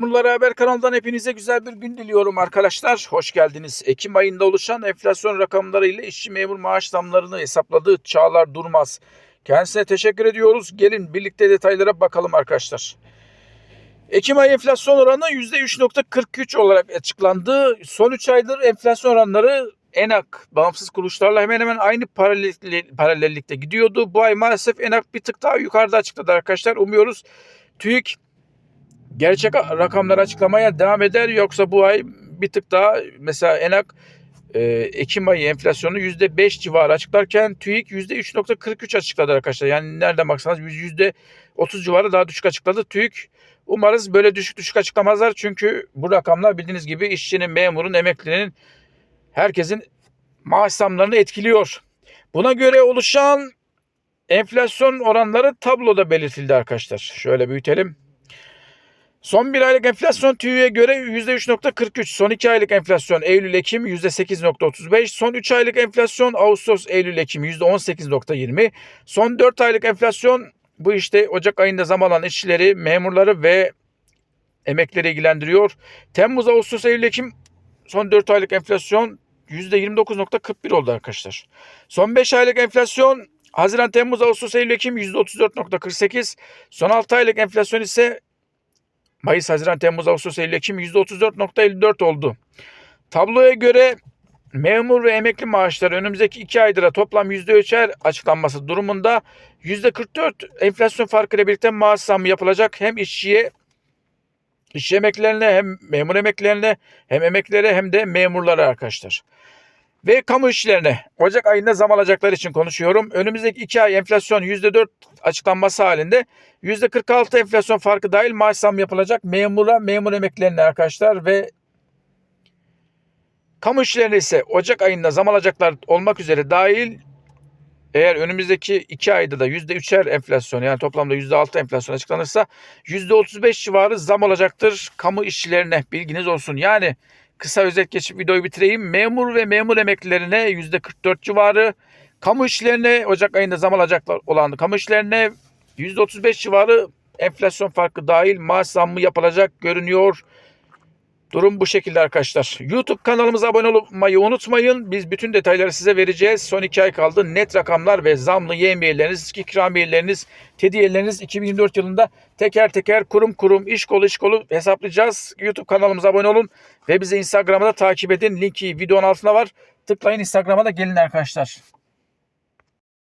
Memurlar Haber kanalından hepinize güzel bir gün diliyorum arkadaşlar. Hoş geldiniz. Ekim ayında oluşan enflasyon rakamları ile işçi memur maaş zamlarını hesapladığı Çağlar Durmaz. Kendisine teşekkür ediyoruz. Gelin birlikte detaylara bakalım arkadaşlar. Ekim ayı enflasyon oranı %3.43 olarak açıklandı. Son 3 aydır enflasyon oranları ENAK bağımsız kuruluşlarla hemen hemen aynı paralellikte gidiyordu. Bu ay maalesef ENAK bir tık daha yukarıda açıkladı arkadaşlar. Umuyoruz TÜİK gerçek rakamları açıklamaya devam eder yoksa bu ay bir tık daha mesela ENAK e, Ekim ayı enflasyonu %5 civarı açıklarken TÜİK %3.43 açıkladı arkadaşlar. Yani nereden baksanız %30 civarı daha düşük açıkladı TÜİK. Umarız böyle düşük düşük açıklamazlar çünkü bu rakamlar bildiğiniz gibi işçinin, memurun, emeklinin herkesin maaş zamlarını etkiliyor. Buna göre oluşan enflasyon oranları tabloda belirtildi arkadaşlar. Şöyle büyütelim. Son bir aylık enflasyon TÜİ'ye göre %3.43. Son 2 aylık enflasyon Eylül-Ekim %8.35. Son 3 aylık enflasyon Ağustos-Eylül-Ekim %18.20. Son 4 aylık enflasyon bu işte Ocak ayında zam alan işçileri, memurları ve emekleri ilgilendiriyor. Temmuz, Ağustos, Eylül-Ekim son 4 aylık enflasyon %29.41 oldu arkadaşlar. Son 5 aylık enflasyon Haziran, Temmuz, Ağustos, Eylül, Ekim %34.48. Son 6 aylık enflasyon ise Mayıs, Haziran, Temmuz, Ağustos, Eylül, Ekim %34.54 oldu. Tabloya göre memur ve emekli maaşları önümüzdeki 2 aydır toplam %3'er açıklanması durumunda %44 enflasyon farkıyla birlikte maaş zammı yapılacak. Hem işçiye İşçi emeklilerine hem memur emeklilerine hem emeklilere hem de memurlara arkadaşlar. Ve kamu işçilerine Ocak ayında zam alacaklar için konuşuyorum. Önümüzdeki 2 ay enflasyon %4 açıklanması halinde %46 enflasyon farkı dahil maaş zam yapılacak memura, memur emeklilerine arkadaşlar ve kamu işçilerine ise Ocak ayında zam alacaklar olmak üzere dahil eğer önümüzdeki 2 ayda da %3'er enflasyon yani toplamda %6 enflasyon açıklanırsa %35 civarı zam olacaktır kamu işçilerine bilginiz olsun. Yani kısa özet geçip videoyu bitireyim. Memur ve memur emeklilerine %44 civarı, kamu işçilerine Ocak ayında zam alacaklar olan kamu işçilerine %35 civarı enflasyon farkı dahil maaş zammı yapılacak görünüyor. Durum bu şekilde arkadaşlar. YouTube kanalımıza abone olmayı unutmayın. Biz bütün detayları size vereceğiz. Son 2 ay kaldı. Net rakamlar ve zamlı yemiyeleriniz, ikramiyeleriniz, tediyeleriniz 2024 yılında teker teker kurum kurum, iş kolu iş kolu hesaplayacağız. YouTube kanalımıza abone olun ve bizi Instagram'da takip edin. Linki videonun altında var. Tıklayın Instagram'a da gelin arkadaşlar.